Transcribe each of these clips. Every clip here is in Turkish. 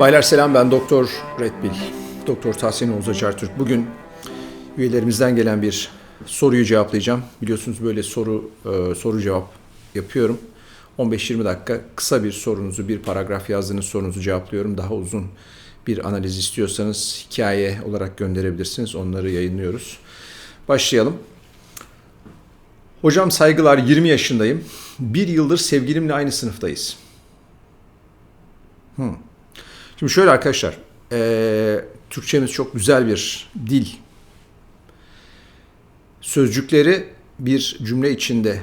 Baylar selam ben Doktor Redbil. Doktor Tahsin Oğuz Açartürk. Bugün üyelerimizden gelen bir soruyu cevaplayacağım. Biliyorsunuz böyle soru e, soru cevap yapıyorum. 15-20 dakika kısa bir sorunuzu, bir paragraf yazdığınız sorunuzu cevaplıyorum. Daha uzun bir analiz istiyorsanız hikaye olarak gönderebilirsiniz. Onları yayınlıyoruz. Başlayalım. Hocam saygılar 20 yaşındayım. Bir yıldır sevgilimle aynı sınıftayız. Hmm. Şimdi şöyle arkadaşlar, e, Türkçemiz çok güzel bir dil. Sözcükleri bir cümle içinde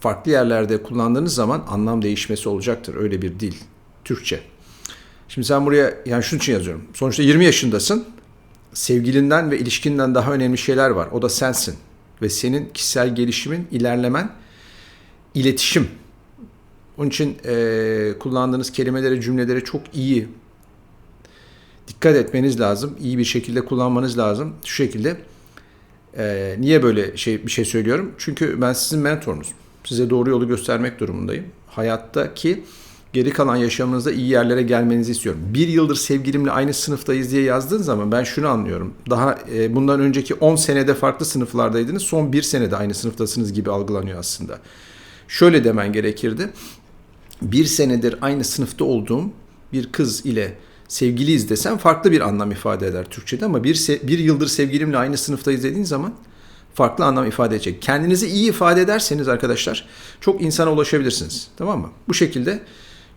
farklı yerlerde kullandığınız zaman anlam değişmesi olacaktır. Öyle bir dil, Türkçe. Şimdi sen buraya, yani şunun için yazıyorum. Sonuçta 20 yaşındasın. Sevgilinden ve ilişkinden daha önemli şeyler var. O da sensin. Ve senin kişisel gelişimin, ilerlemen, iletişim. Onun için e, kullandığınız kelimelere, cümlelere çok iyi dikkat etmeniz lazım. İyi bir şekilde kullanmanız lazım. Şu şekilde. E, niye böyle şey bir şey söylüyorum? Çünkü ben sizin mentorunuzum. Size doğru yolu göstermek durumundayım. Hayattaki geri kalan yaşamınızda iyi yerlere gelmenizi istiyorum. Bir yıldır sevgilimle aynı sınıftayız diye yazdığın zaman ben şunu anlıyorum. Daha e, bundan önceki 10 senede farklı sınıflardaydınız. Son bir senede aynı sınıftasınız gibi algılanıyor aslında. Şöyle demen gerekirdi. Bir senedir aynı sınıfta olduğum bir kız ile sevgiliyiz desem farklı bir anlam ifade eder Türkçe'de ama bir, bir yıldır sevgilimle aynı sınıftayız dediğin zaman farklı anlam ifade edecek. Kendinizi iyi ifade ederseniz arkadaşlar çok insana ulaşabilirsiniz. Tamam mı? Bu şekilde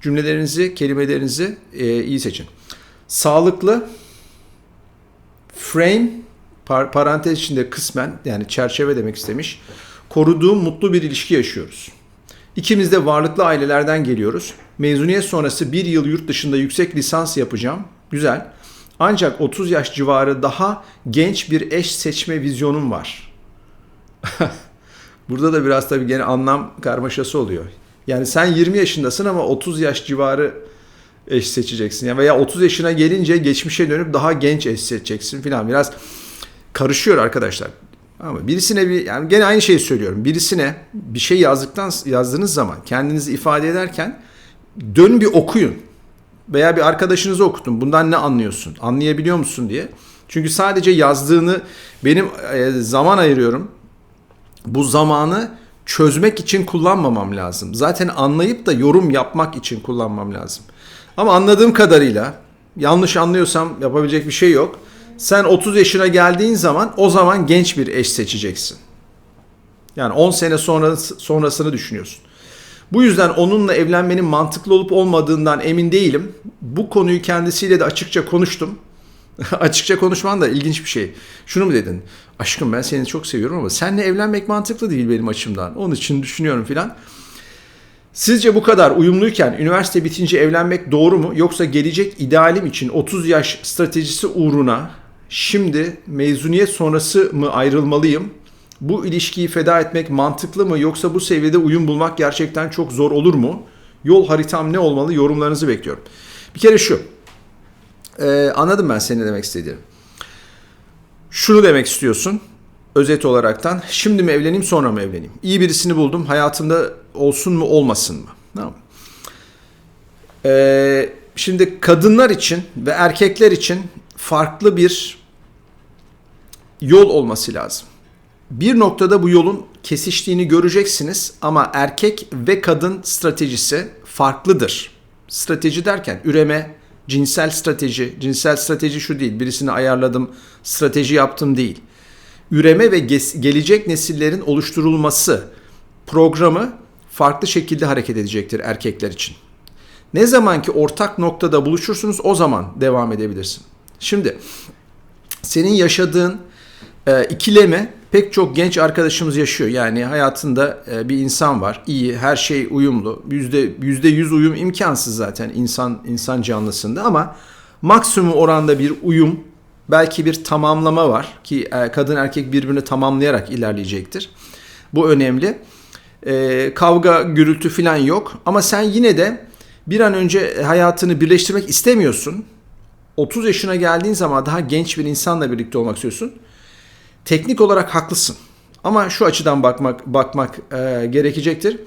cümlelerinizi, kelimelerinizi e, iyi seçin. Sağlıklı frame par- parantez içinde kısmen yani çerçeve demek istemiş. Koruduğum mutlu bir ilişki yaşıyoruz. İkimiz de varlıklı ailelerden geliyoruz. Mezuniyet sonrası bir yıl yurt dışında yüksek lisans yapacağım. Güzel. Ancak 30 yaş civarı daha genç bir eş seçme vizyonum var. Burada da biraz tabii gene anlam karmaşası oluyor. Yani sen 20 yaşındasın ama 30 yaş civarı eş seçeceksin. Yani veya 30 yaşına gelince geçmişe dönüp daha genç eş seçeceksin filan. Biraz karışıyor arkadaşlar. Ama birisine bir yani gene aynı şeyi söylüyorum. Birisine bir şey yazdıktan yazdığınız zaman kendinizi ifade ederken dön bir okuyun. Veya bir arkadaşınızı okutun. Bundan ne anlıyorsun? Anlayabiliyor musun diye. Çünkü sadece yazdığını benim e, zaman ayırıyorum. Bu zamanı çözmek için kullanmamam lazım. Zaten anlayıp da yorum yapmak için kullanmam lazım. Ama anladığım kadarıyla yanlış anlıyorsam yapabilecek bir şey yok. Sen 30 yaşına geldiğin zaman o zaman genç bir eş seçeceksin. Yani 10 sene sonra sonrasını düşünüyorsun. Bu yüzden onunla evlenmenin mantıklı olup olmadığından emin değilim. Bu konuyu kendisiyle de açıkça konuştum. açıkça konuşman da ilginç bir şey. Şunu mu dedin? Aşkım ben seni çok seviyorum ama seninle evlenmek mantıklı değil benim açımdan. Onun için düşünüyorum filan. Sizce bu kadar uyumluyken üniversite bitince evlenmek doğru mu? Yoksa gelecek idealim için 30 yaş stratejisi uğruna şimdi mezuniyet sonrası mı ayrılmalıyım? Bu ilişkiyi feda etmek mantıklı mı yoksa bu seviyede uyum bulmak gerçekten çok zor olur mu? Yol haritam ne olmalı? Yorumlarınızı bekliyorum. Bir kere şu. Ee, anladım ben senin ne demek istediğini. Şunu demek istiyorsun. Özet olaraktan şimdi mi evleneyim sonra mı evleneyim? İyi birisini buldum. Hayatımda olsun mu olmasın mı? Tamam. Ee, şimdi kadınlar için ve erkekler için farklı bir yol olması lazım. Bir noktada bu yolun kesiştiğini göreceksiniz ama erkek ve kadın stratejisi farklıdır. Strateji derken üreme, cinsel strateji, cinsel strateji şu değil. Birisini ayarladım, strateji yaptım değil. Üreme ve gelecek nesillerin oluşturulması programı farklı şekilde hareket edecektir erkekler için. Ne zaman ki ortak noktada buluşursunuz o zaman devam edebilirsin. Şimdi senin yaşadığın e, ikileme pek çok genç arkadaşımız yaşıyor. Yani hayatında e, bir insan var. iyi, her şey uyumlu. Yüzde, yüzde yüz uyum imkansız zaten insan insan canlısında ama maksimum oranda bir uyum, belki bir tamamlama var ki e, kadın erkek birbirini tamamlayarak ilerleyecektir. Bu önemli. E, kavga, gürültü falan yok ama sen yine de bir an önce hayatını birleştirmek istemiyorsun. 30 yaşına geldiğin zaman daha genç bir insanla birlikte olmak istiyorsun teknik olarak haklısın. Ama şu açıdan bakmak bakmak e, gerekecektir.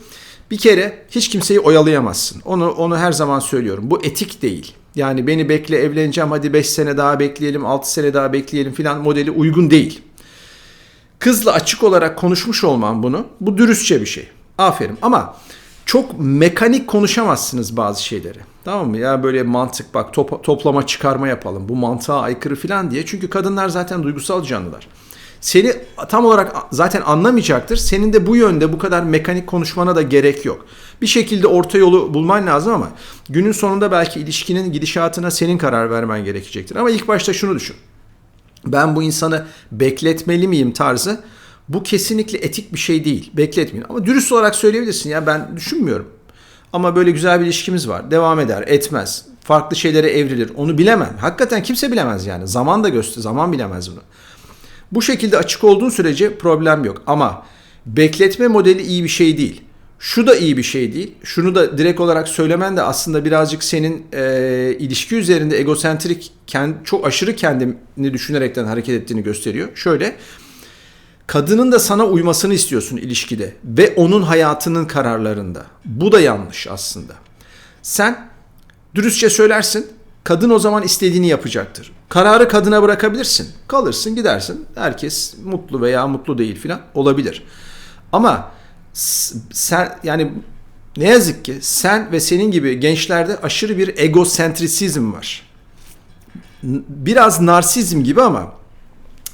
Bir kere hiç kimseyi oyalayamazsın. Onu onu her zaman söylüyorum. Bu etik değil. Yani beni bekle evleneceğim hadi 5 sene daha bekleyelim 6 sene daha bekleyelim filan modeli uygun değil. Kızla açık olarak konuşmuş olman bunu. Bu dürüstçe bir şey. Aferin ama çok mekanik konuşamazsınız bazı şeyleri. Tamam mı? Ya böyle mantık bak top, toplama çıkarma yapalım. Bu mantığa aykırı filan diye. Çünkü kadınlar zaten duygusal canlılar. Seni tam olarak zaten anlamayacaktır. Senin de bu yönde bu kadar mekanik konuşmana da gerek yok. Bir şekilde orta yolu bulman lazım ama günün sonunda belki ilişkinin gidişatına senin karar vermen gerekecektir. Ama ilk başta şunu düşün. Ben bu insanı bekletmeli miyim tarzı bu kesinlikle etik bir şey değil. Bekletmeyin. Ama dürüst olarak söyleyebilirsin ya ben düşünmüyorum. Ama böyle güzel bir ilişkimiz var. Devam eder, etmez. Farklı şeylere evrilir. Onu bilemem. Hakikaten kimse bilemez yani. Zaman da göster, zaman bilemez bunu. Bu şekilde açık olduğun sürece problem yok. Ama bekletme modeli iyi bir şey değil. Şu da iyi bir şey değil. Şunu da direkt olarak söylemen de aslında birazcık senin e, ilişki üzerinde egosentrik, kend, çok aşırı kendini düşünerekten hareket ettiğini gösteriyor. Şöyle, kadının da sana uymasını istiyorsun ilişkide ve onun hayatının kararlarında. Bu da yanlış aslında. Sen dürüstçe söylersin, kadın o zaman istediğini yapacaktır. Kararı kadına bırakabilirsin. Kalırsın gidersin. Herkes mutlu veya mutlu değil filan olabilir. Ama sen yani ne yazık ki sen ve senin gibi gençlerde aşırı bir egosentrisizm var. Biraz narsizm gibi ama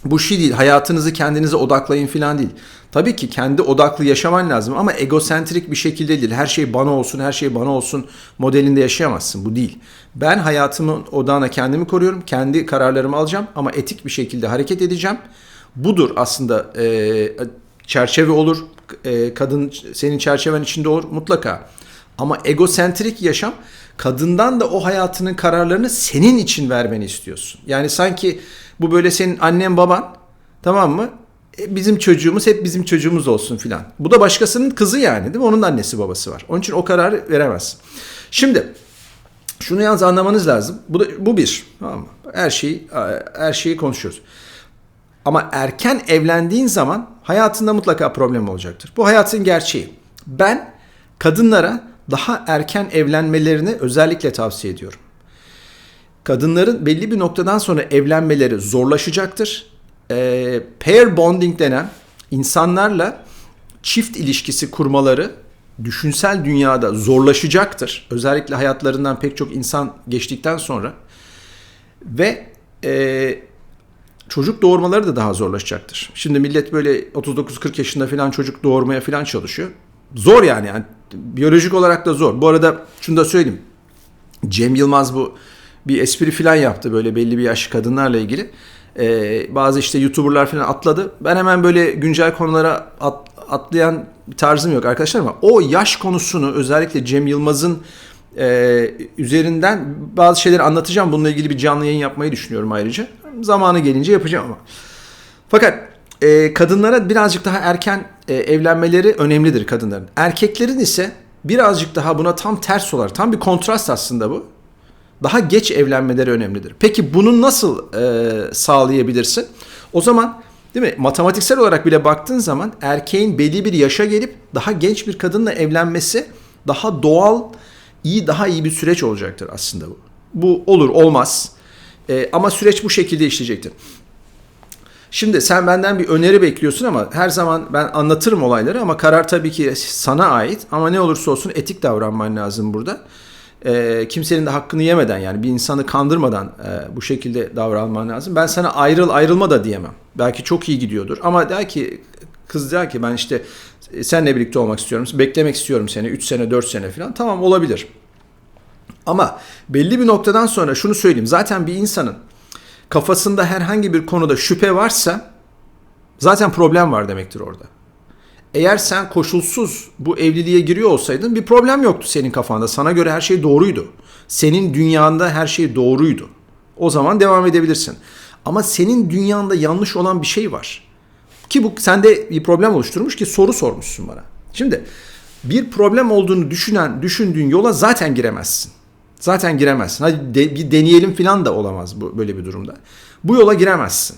bu şey değil. Hayatınızı kendinize odaklayın falan değil. Tabii ki kendi odaklı yaşaman lazım ama egosentrik bir şekilde değil. Her şey bana olsun, her şey bana olsun modelinde yaşayamazsın. Bu değil. Ben hayatımın odağına kendimi koruyorum. Kendi kararlarımı alacağım ama etik bir şekilde hareket edeceğim. Budur aslında e, çerçeve olur. E, kadın senin çerçeven içinde olur mutlaka. Ama egosentrik yaşam kadından da o hayatının kararlarını senin için vermeni istiyorsun. Yani sanki bu böyle senin annen baban tamam mı? E, bizim çocuğumuz hep bizim çocuğumuz olsun filan. Bu da başkasının kızı yani değil mi? Onun annesi babası var. Onun için o kararı veremezsin. Şimdi şunu yalnız anlamanız lazım. Bu da, bu bir. Tamam mı? Her şeyi her şeyi konuşuyoruz. Ama erken evlendiğin zaman hayatında mutlaka problem olacaktır. Bu hayatın gerçeği. Ben kadınlara daha erken evlenmelerini özellikle tavsiye ediyorum. Kadınların belli bir noktadan sonra evlenmeleri zorlaşacaktır. E, pair bonding denen insanlarla çift ilişkisi kurmaları düşünsel dünyada zorlaşacaktır. Özellikle hayatlarından pek çok insan geçtikten sonra ve e, çocuk doğurmaları da daha zorlaşacaktır. Şimdi millet böyle 39-40 yaşında falan çocuk doğurmaya falan çalışıyor. Zor yani. yani biyolojik olarak da zor. Bu arada şunu da söyleyeyim. Cem Yılmaz bu bir espri falan yaptı böyle belli bir yaş kadınlarla ilgili. Ee, bazı işte YouTuber'lar falan atladı. Ben hemen böyle güncel konulara at, atlayan bir tarzım yok arkadaşlar ama o yaş konusunu özellikle Cem Yılmaz'ın e, üzerinden bazı şeyleri anlatacağım. Bununla ilgili bir canlı yayın yapmayı düşünüyorum ayrıca. Zamanı gelince yapacağım ama. Fakat e, kadınlara birazcık daha erken e, evlenmeleri önemlidir kadınların. Erkeklerin ise birazcık daha buna tam ters olarak, tam bir kontrast aslında bu. Daha geç evlenmeleri önemlidir. Peki bunu nasıl e, sağlayabilirsin? O zaman değil mi matematiksel olarak bile baktığın zaman erkeğin belli bir yaşa gelip daha genç bir kadınla evlenmesi daha doğal, iyi daha iyi bir süreç olacaktır aslında bu. Bu olur olmaz. E, ama süreç bu şekilde işleyecektir. Şimdi sen benden bir öneri bekliyorsun ama her zaman ben anlatırım olayları ama karar tabii ki sana ait. Ama ne olursa olsun etik davranman lazım burada. E, kimsenin de hakkını yemeden yani bir insanı kandırmadan e, bu şekilde davranman lazım. Ben sana ayrıl ayrılma da diyemem. Belki çok iyi gidiyordur ama der ki kız der ki ben işte e, senle birlikte olmak istiyorum. Beklemek istiyorum seni 3 sene 4 sene falan. Tamam olabilir. Ama belli bir noktadan sonra şunu söyleyeyim. Zaten bir insanın kafasında herhangi bir konuda şüphe varsa zaten problem var demektir orada. Eğer sen koşulsuz bu evliliğe giriyor olsaydın bir problem yoktu senin kafanda. Sana göre her şey doğruydu. Senin dünyanda her şey doğruydu. O zaman devam edebilirsin. Ama senin dünyanda yanlış olan bir şey var. Ki bu sende bir problem oluşturmuş ki soru sormuşsun bana. Şimdi bir problem olduğunu düşünen, düşündüğün yola zaten giremezsin. Zaten giremezsin. Hadi de, bir deneyelim falan da olamaz bu böyle bir durumda. Bu yola giremezsin.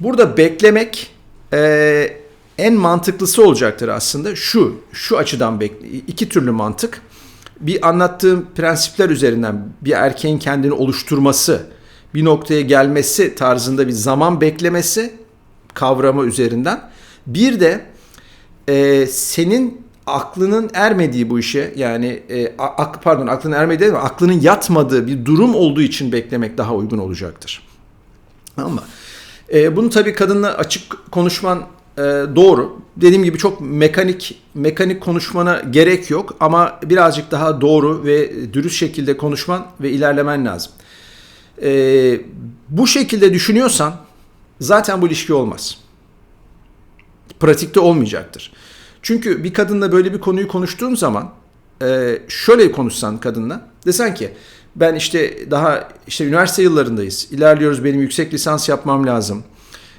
Burada beklemek e, en mantıklısı olacaktır aslında şu şu açıdan bekle iki türlü mantık. Bir anlattığım prensipler üzerinden bir erkeğin kendini oluşturması bir noktaya gelmesi tarzında bir zaman beklemesi kavramı üzerinden. Bir de e, senin aklının ermediği bu işe yani e, ak, pardon aklının ermediği ama aklının yatmadığı bir durum olduğu için beklemek daha uygun olacaktır. Ama e, bunu tabii kadınla açık konuşman e, doğru. Dediğim gibi çok mekanik mekanik konuşmana gerek yok ama birazcık daha doğru ve dürüst şekilde konuşman ve ilerlemen lazım. E, bu şekilde düşünüyorsan zaten bu ilişki olmaz. Pratikte olmayacaktır. Çünkü bir kadınla böyle bir konuyu konuştuğun zaman e, şöyle konuşsan kadınla desen ki ben işte daha işte üniversite yıllarındayız. İlerliyoruz benim yüksek lisans yapmam lazım.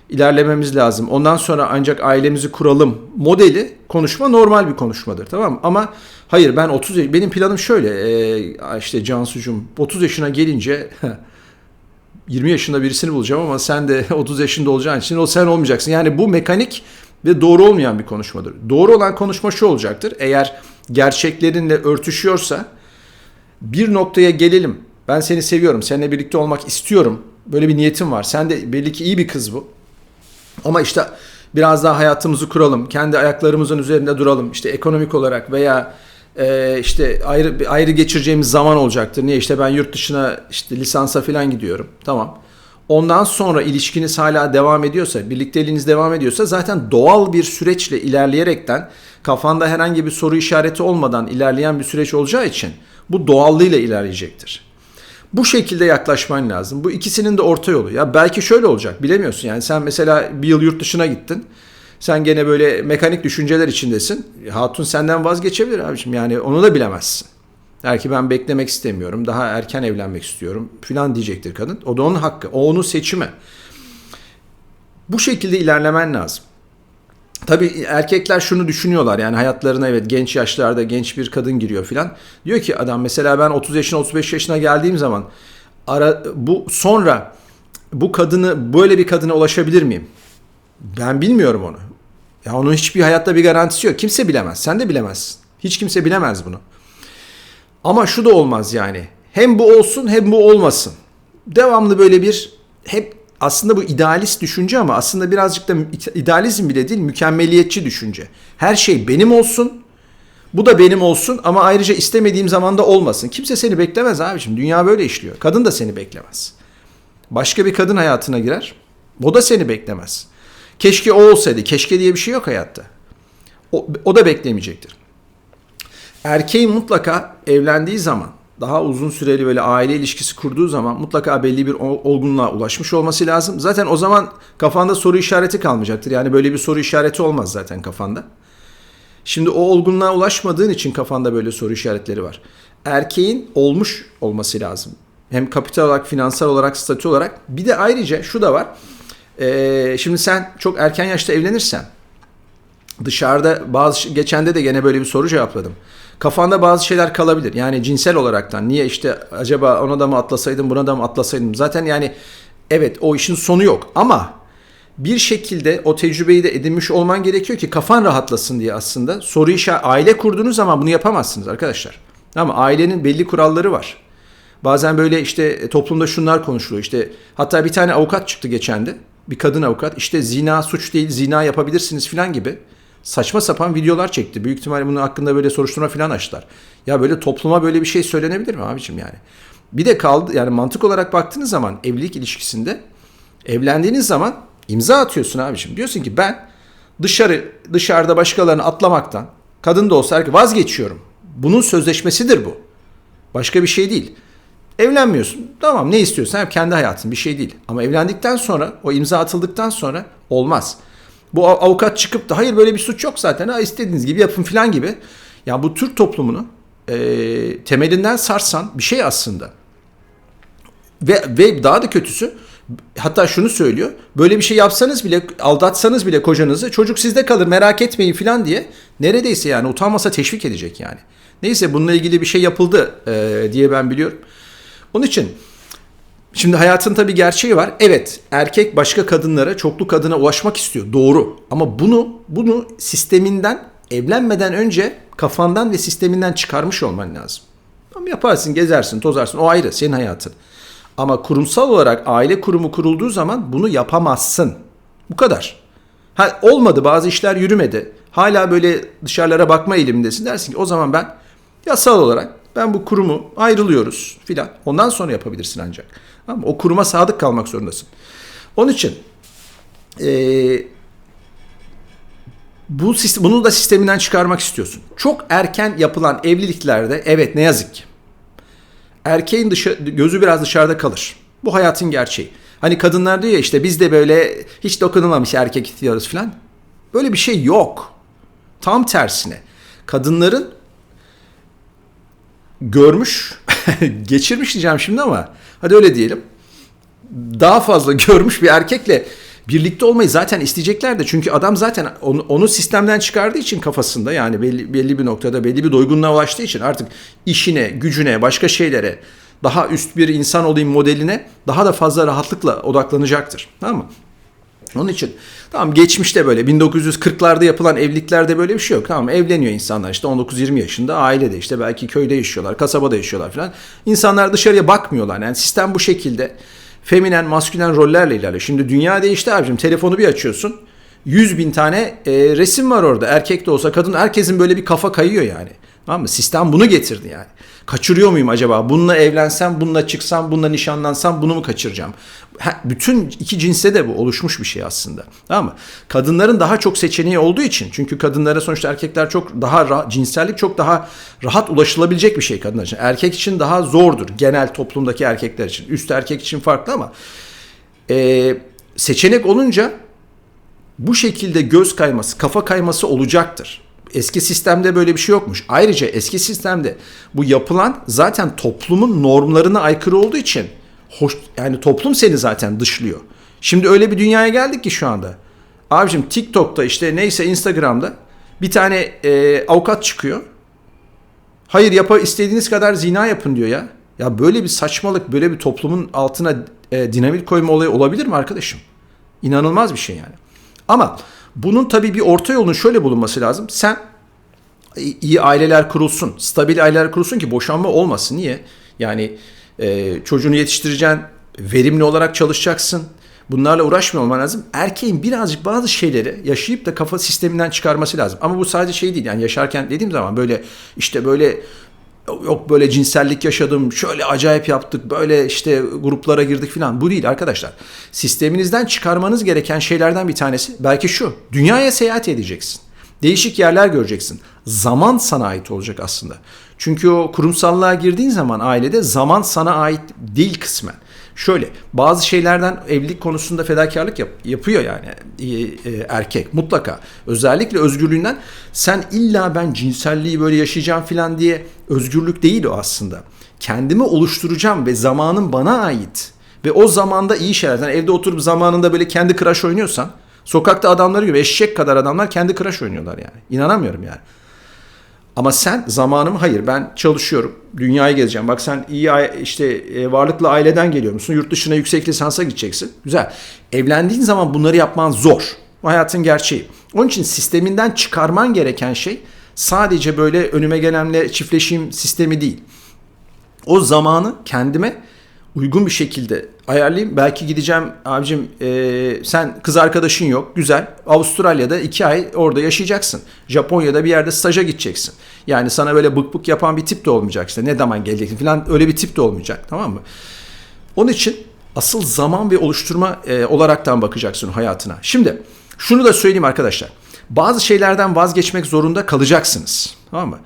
İlerlememiz lazım. Ondan sonra ancak ailemizi kuralım modeli konuşma normal bir konuşmadır tamam mı? Ama hayır ben 30 benim planım şöyle e, işte Cansu'cum 30 yaşına gelince 20 yaşında birisini bulacağım ama sen de 30 yaşında olacağın için o sen olmayacaksın. Yani bu mekanik ve doğru olmayan bir konuşmadır. Doğru olan konuşma şu olacaktır. Eğer gerçeklerinle örtüşüyorsa bir noktaya gelelim. Ben seni seviyorum. Seninle birlikte olmak istiyorum. Böyle bir niyetim var. Sen de belli ki iyi bir kız bu. Ama işte biraz daha hayatımızı kuralım. Kendi ayaklarımızın üzerinde duralım. İşte ekonomik olarak veya e, işte ayrı ayrı geçireceğimiz zaman olacaktır. Niye işte ben yurt dışına işte lisansa falan gidiyorum. Tamam. Ondan sonra ilişkiniz hala devam ediyorsa, birlikteliğiniz devam ediyorsa zaten doğal bir süreçle ilerleyerekten kafanda herhangi bir soru işareti olmadan ilerleyen bir süreç olacağı için bu doğallığıyla ilerleyecektir. Bu şekilde yaklaşman lazım. Bu ikisinin de orta yolu. Ya belki şöyle olacak bilemiyorsun. Yani sen mesela bir yıl yurt dışına gittin. Sen gene böyle mekanik düşünceler içindesin. Hatun senden vazgeçebilir abiciğim. Yani onu da bilemezsin. Der ki ben beklemek istemiyorum. Daha erken evlenmek istiyorum. Filan diyecektir kadın. O da onun hakkı. O onun seçimi. Bu şekilde ilerlemen lazım. Tabii erkekler şunu düşünüyorlar yani hayatlarına evet genç yaşlarda genç bir kadın giriyor filan. Diyor ki adam mesela ben 30 yaşına 35 yaşına geldiğim zaman ara, bu sonra bu kadını böyle bir kadına ulaşabilir miyim? Ben bilmiyorum onu. Ya onun hiçbir hayatta bir garantisi yok. Kimse bilemez. Sen de bilemezsin. Hiç kimse bilemez bunu. Ama şu da olmaz yani. Hem bu olsun hem bu olmasın. Devamlı böyle bir hep aslında bu idealist düşünce ama aslında birazcık da idealizm bile değil mükemmeliyetçi düşünce. Her şey benim olsun. Bu da benim olsun ama ayrıca istemediğim zaman da olmasın. Kimse seni beklemez abiciğim. Dünya böyle işliyor. Kadın da seni beklemez. Başka bir kadın hayatına girer. O da seni beklemez. Keşke o olsaydı. Keşke diye bir şey yok hayatta. O, o da beklemeyecektir. Erkeğin mutlaka evlendiği zaman daha uzun süreli böyle aile ilişkisi kurduğu zaman mutlaka belli bir olgunluğa ulaşmış olması lazım. Zaten o zaman kafanda soru işareti kalmayacaktır. Yani böyle bir soru işareti olmaz zaten kafanda. Şimdi o olgunluğa ulaşmadığın için kafanda böyle soru işaretleri var. Erkeğin olmuş olması lazım. Hem kapital olarak, finansal olarak, statü olarak. Bir de ayrıca şu da var. Ee, şimdi sen çok erken yaşta evlenirsen dışarıda bazı geçende de gene böyle bir soru cevapladım kafanda bazı şeyler kalabilir. Yani cinsel olaraktan niye işte acaba ona da mı atlasaydım buna da mı atlasaydım. Zaten yani evet o işin sonu yok ama bir şekilde o tecrübeyi de edinmiş olman gerekiyor ki kafan rahatlasın diye aslında. Soru işe aile kurduğunuz zaman bunu yapamazsınız arkadaşlar. Ama ailenin belli kuralları var. Bazen böyle işte toplumda şunlar konuşuluyor. İşte hatta bir tane avukat çıktı geçen de. Bir kadın avukat. İşte zina suç değil, zina yapabilirsiniz falan gibi saçma sapan videolar çekti. Büyük ihtimalle bunun hakkında böyle soruşturma falan açtılar. Ya böyle topluma böyle bir şey söylenebilir mi abicim yani? Bir de kaldı yani mantık olarak baktığınız zaman evlilik ilişkisinde evlendiğiniz zaman imza atıyorsun abicim. Diyorsun ki ben dışarı dışarıda başkalarını atlamaktan kadın da olsa erkek vazgeçiyorum. Bunun sözleşmesidir bu. Başka bir şey değil. Evlenmiyorsun. Tamam ne istiyorsan kendi hayatın bir şey değil. Ama evlendikten sonra o imza atıldıktan sonra olmaz. Bu avukat çıkıp da hayır böyle bir suç yok zaten ha istediğiniz gibi yapın filan gibi. Ya bu Türk toplumunu e, temelinden sarsan bir şey aslında. Ve, ve daha da kötüsü hatta şunu söylüyor. Böyle bir şey yapsanız bile aldatsanız bile kocanızı çocuk sizde kalır merak etmeyin filan diye neredeyse yani utanmasa teşvik edecek yani. Neyse bununla ilgili bir şey yapıldı e, diye ben biliyorum. Onun için Şimdi hayatın tabii gerçeği var. Evet, erkek başka kadınlara, çoklu kadına ulaşmak istiyor. Doğru. Ama bunu bunu sisteminden evlenmeden önce kafandan ve sisteminden çıkarmış olman lazım. Tamam yaparsın, gezersin, tozarsın. O ayrı, senin hayatın. Ama kurumsal olarak aile kurumu kurulduğu zaman bunu yapamazsın. Bu kadar. Ha, olmadı bazı işler yürümedi. Hala böyle dışarılara bakma eğilimindesin dersin ki o zaman ben yasal olarak ben bu kurumu ayrılıyoruz filan. Ondan sonra yapabilirsin ancak. Ama o kuruma sadık kalmak zorundasın. Onun için eee bu sistem, bunu da sisteminden çıkarmak istiyorsun. Çok erken yapılan evliliklerde evet ne yazık ki erkeğin dışı, gözü biraz dışarıda kalır. Bu hayatın gerçeği. Hani kadınlar diyor ya işte biz de böyle hiç dokunulmamış erkek istiyoruz falan. Böyle bir şey yok. Tam tersine. Kadınların görmüş, geçirmiş diyeceğim şimdi ama hadi öyle diyelim. Daha fazla görmüş bir erkekle birlikte olmayı zaten isteyecekler de çünkü adam zaten onu, onu sistemden çıkardığı için kafasında yani belli, belli bir noktada belli bir doygunluğa ulaştığı için artık işine, gücüne, başka şeylere daha üst bir insan olayım modeline daha da fazla rahatlıkla odaklanacaktır. Tamam mı? Onun için tamam geçmişte böyle 1940'larda yapılan evliliklerde böyle bir şey yok. Tamam evleniyor insanlar işte 19-20 yaşında ailede işte belki köyde yaşıyorlar, kasabada yaşıyorlar falan. İnsanlar dışarıya bakmıyorlar. Yani sistem bu şekilde feminen, maskülen rollerle ilerliyor. Şimdi dünya değişti abicim. Telefonu bir açıyorsun. 100 bin tane e, resim var orada. Erkek de olsa kadın herkesin böyle bir kafa kayıyor yani. Tamam mı? Sistem bunu getirdi yani. Kaçırıyor muyum acaba? Bununla evlensem, bununla çıksam, bununla nişanlansam bunu mu kaçıracağım? Bütün iki cinste de bu oluşmuş bir şey aslında. Tamam mı? Kadınların daha çok seçeneği olduğu için. Çünkü kadınlara sonuçta erkekler çok daha cinsellik çok daha rahat ulaşılabilecek bir şey kadınlar için. Erkek için daha zordur genel toplumdaki erkekler için. Üst erkek için farklı ama e, seçenek olunca bu şekilde göz kayması, kafa kayması olacaktır. Eski sistemde böyle bir şey yokmuş. Ayrıca eski sistemde bu yapılan zaten toplumun normlarına aykırı olduğu için hoş yani toplum seni zaten dışlıyor. Şimdi öyle bir dünyaya geldik ki şu anda. Abicim TikTok'ta işte neyse Instagram'da bir tane e, avukat çıkıyor. Hayır yapa istediğiniz kadar zina yapın diyor ya. Ya böyle bir saçmalık, böyle bir toplumun altına e, dinamit koyma olayı olabilir mi arkadaşım? İnanılmaz bir şey yani. Ama bunun tabii bir orta yolunun şöyle bulunması lazım. Sen iyi aileler kurulsun, stabil aileler kurulsun ki boşanma olmasın. Niye? Yani e, çocuğunu yetiştireceksin, verimli olarak çalışacaksın. Bunlarla uğraşmıyor olman lazım. Erkeğin birazcık bazı şeyleri yaşayıp da kafa sisteminden çıkarması lazım. Ama bu sadece şey değil. Yani yaşarken dediğim zaman böyle işte böyle yok böyle cinsellik yaşadım, şöyle acayip yaptık, böyle işte gruplara girdik falan. Bu değil arkadaşlar. Sisteminizden çıkarmanız gereken şeylerden bir tanesi belki şu. Dünyaya seyahat edeceksin. Değişik yerler göreceksin. Zaman sana ait olacak aslında. Çünkü o kurumsallığa girdiğin zaman ailede zaman sana ait değil kısmen. Şöyle bazı şeylerden evlilik konusunda fedakarlık yap, yapıyor yani e, e, erkek mutlaka. Özellikle özgürlüğünden sen illa ben cinselliği böyle yaşayacağım falan diye özgürlük değil o aslında. Kendimi oluşturacağım ve zamanım bana ait. Ve o zamanda iyi şeyler. Yani evde oturup zamanında böyle kendi crush oynuyorsan sokakta adamları gibi eşek kadar adamlar kendi crush oynuyorlar yani. İnanamıyorum yani. Ama sen zamanımı hayır ben çalışıyorum. Dünyayı gezeceğim. Bak sen iyi işte e, varlıklı aileden geliyor musun? Yurt dışına yüksek lisansa gideceksin. Güzel. Evlendiğin zaman bunları yapman zor. Bu hayatın gerçeği. Onun için sisteminden çıkarman gereken şey sadece böyle önüme gelenle çiftleşeyim sistemi değil. O zamanı kendime uygun bir şekilde ayarlayayım. Belki gideceğim abicim e, sen kız arkadaşın yok. Güzel. Avustralya'da iki ay orada yaşayacaksın. Japonya'da bir yerde staja gideceksin. Yani sana böyle bık bık yapan bir tip de olmayacak işte. Ne zaman geleceksin falan öyle bir tip de olmayacak. Tamam mı? Onun için asıl zaman ve oluşturma e, olaraktan bakacaksın hayatına. Şimdi şunu da söyleyeyim arkadaşlar. Bazı şeylerden vazgeçmek zorunda kalacaksınız. Tamam mı?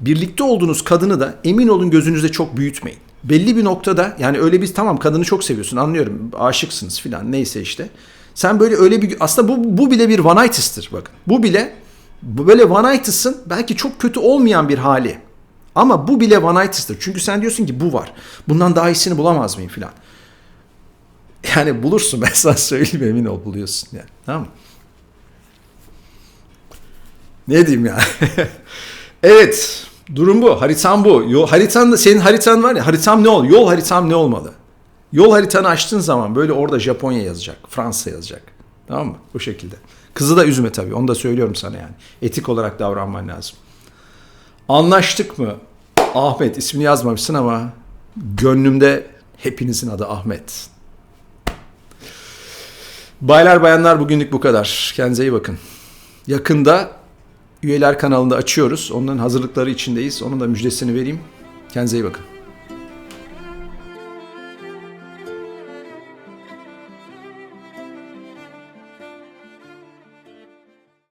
Birlikte olduğunuz kadını da emin olun gözünüzde çok büyütmeyin belli bir noktada yani öyle bir tamam kadını çok seviyorsun anlıyorum aşıksınız filan neyse işte. Sen böyle öyle bir aslında bu, bu bile bir vanitis'tir bakın. Bu bile böyle vanitis'ın belki çok kötü olmayan bir hali. Ama bu bile vanitis'tir. Çünkü sen diyorsun ki bu var. Bundan daha iyisini bulamaz mıyım filan. Yani bulursun ben sana söyleyeyim emin ol buluyorsun yani. Tamam mı? Ne diyeyim ya? evet. Durum bu. Haritam bu. Yol, haritan da senin haritan var ya. Haritam ne ol? Yol haritam ne olmalı? Yol haritanı açtığın zaman böyle orada Japonya yazacak, Fransa yazacak. Tamam mı? Bu şekilde. Kızı da üzme tabii. Onu da söylüyorum sana yani. Etik olarak davranman lazım. Anlaştık mı? Ahmet ismini yazmamışsın ama gönlümde hepinizin adı Ahmet. Baylar bayanlar bugünlük bu kadar. Kendinize iyi bakın. Yakında üyeler kanalında açıyoruz. Onların hazırlıkları içindeyiz. Onun da müjdesini vereyim. Kendinize iyi bakın.